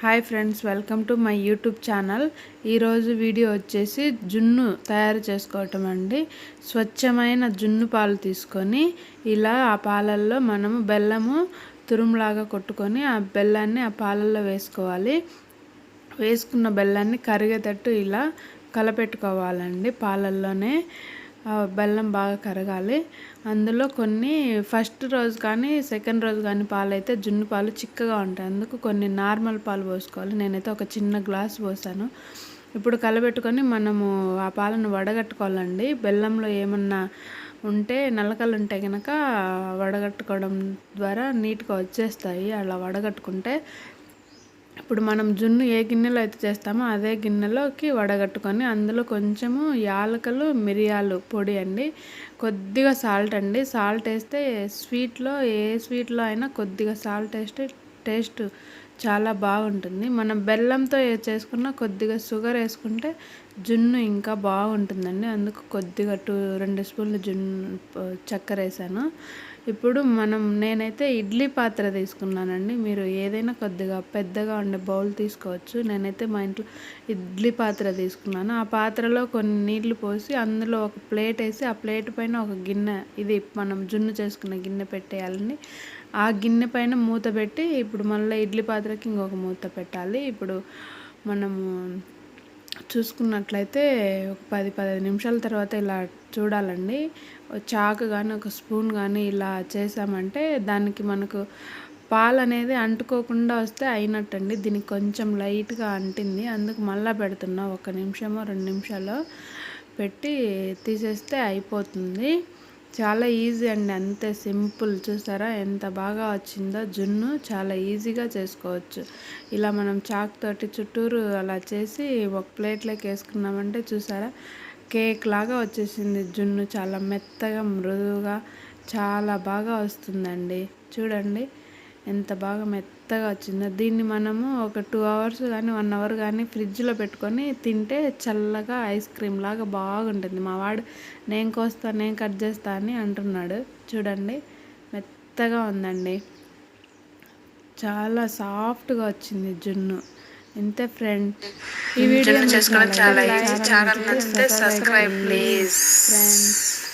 Hi friends welcome to my YouTube channel. ఈరోజు video వచ్చేసి జున్ను తయారు చేసుకోవటం అండి. స్వచ్ఛమైన జున్ను పాలు తీసుకొని ఇలా ఆ పాలల్లో మనము బెల్లము తురుములాగా కొట్టుకొని ఆ బెల్లాన్ని ఆ పాలల్లో వేసుకోవాలి. వేసుకున్న బెల్లాన్ని కరిగేటట్టు ఇలా కలపెట్టుకోవాలండి పాలల్లోనే. బెల్లం బాగా కరగాలి. అందులో కొన్ని ఫస్ట్ రోజు కానీ సెకండ్ రోజు కానీ పాలు అయితే జున్ను పాలు చిక్కగా ఉంటాయి. అందుకు కొన్ని నార్మల్ పాలు పోసుకోవాలి. నేనైతే ఒక చిన్న గ్లాస్ పోసాను. ఇప్పుడు కలబెట్టుకొని మనము ఆ పాలను వడగట్టుకోవాలండి. బెల్లంలో ఏమన్నా ఉంటే నలకలు ఉంటే కనుక వడగట్టుకోవడం ద్వారా నీట్గా వచ్చేస్తాయి. అలా వడగట్టుకుంటే ఇప్పుడు మనం జున్ను ఏ గిన్నెలో అయితే చేస్తామో అదే గిన్నెలోకి వడగట్టుకొని అందులో కొంచెము యాలకలు మిరియాలు పొడి అండి. కొద్దిగా సాల్ట్ అండి. సాల్ట్ వేస్తే స్వీట్లో ఏ స్వీట్లో అయినా కొద్దిగా సాల్ట్ వేస్తే టేస్ట్ చాలా బాగుంటుంది. మనం బెల్లంతో చేసుకున్న కొద్దిగా షుగర్ వేసుకుంటే జున్ను ఇంకా బాగుంటుందండి. అందుకు కొద్దిగా టూ రెండు స్పూన్లు జున్ను చక్కెర వేసాను. ఇప్పుడు మనం నేనైతే ఇడ్లీ పాత్ర తీసుకున్నానండి. మీరు ఏదైనా కొద్దిగా పెద్దగా ఉండే బౌల్ తీసుకోవచ్చు. నేనైతే మా ఇంట్లో ఇడ్లీ పాత్ర తీసుకున్నాను. ఆ పాత్రలో కొన్ని నీళ్ళు పోసి అందులో ఒక ప్లేట్ వేసి ఆ ప్లేట్ పైన ఒక గిన్నె ఇది మనం జున్ను చేసుకున్న గిన్నె పెట్టేయాలండి. ఆ గిన్నె పైన మూత పెట్టి ఇప్పుడు మళ్ళీ ఇడ్లీ పాత్రకి ఇంకొక మూత పెట్టాలి. ఇప్పుడు మనము చూసుకున్నట్లయితే ఒక పది పదిహేను నిమిషాల తర్వాత ఇలా చూడాలండి. చాకు కానీ ఒక స్పూన్ కానీ ఇలా చేసామంటే దానికి మనకు పాలు అనేది అంటుకోకుండా వస్తే అయినట్టండి. దీనికి కొంచెం లైట్గా అంటింది. అందుకు మళ్ళీ పెడుతున్నా. ఒక నిమిషమో రెండు నిమిషాలు పెట్టి తీసేస్తే అయిపోతుంది. చాలా ఈజీ అండి అంతే సింపుల్. చూసారా? ఎంత బాగా వచ్చిందో జున్ను చాలా ఈజీగా చేసుకోవచ్చు. ఇలా మనం చాక్ తోటి చుట్టూరు అలా చేసి ఒక ప్లేట్లోకి వేసుకున్నామంటే చూసారా? కేక్ లాగా వచ్చేసింది జున్ను. చాలా మెత్తగా మృదువుగా చాలా బాగా వస్తుందండి. చూడండి. ఎంత బాగా మెత్తగా వచ్చిందో. దీన్ని మనము ఒక టూ అవర్స్ కానీ వన్ అవర్ కానీ ఫ్రిడ్జ్లో పెట్టుకొని తింటే చల్లగా ఐస్ క్రీమ్ లాగా బాగుంటుంది. మా వాడు నేను కోస్తా నేను కట్ చేస్తా అని అంటున్నాడు. చూడండి మెత్తగా ఉందండి. చాలా సాఫ్ట్గా వచ్చింది జున్ను. ఇంతే ఫ్రెండ్. ఈ వీడియో చేసుకోవడం చాలా ఈజీ. ఛానల్ నచ్చితే సబ్స్క్రైబ్ ప్లీజ్. ఫ్రెండ్స్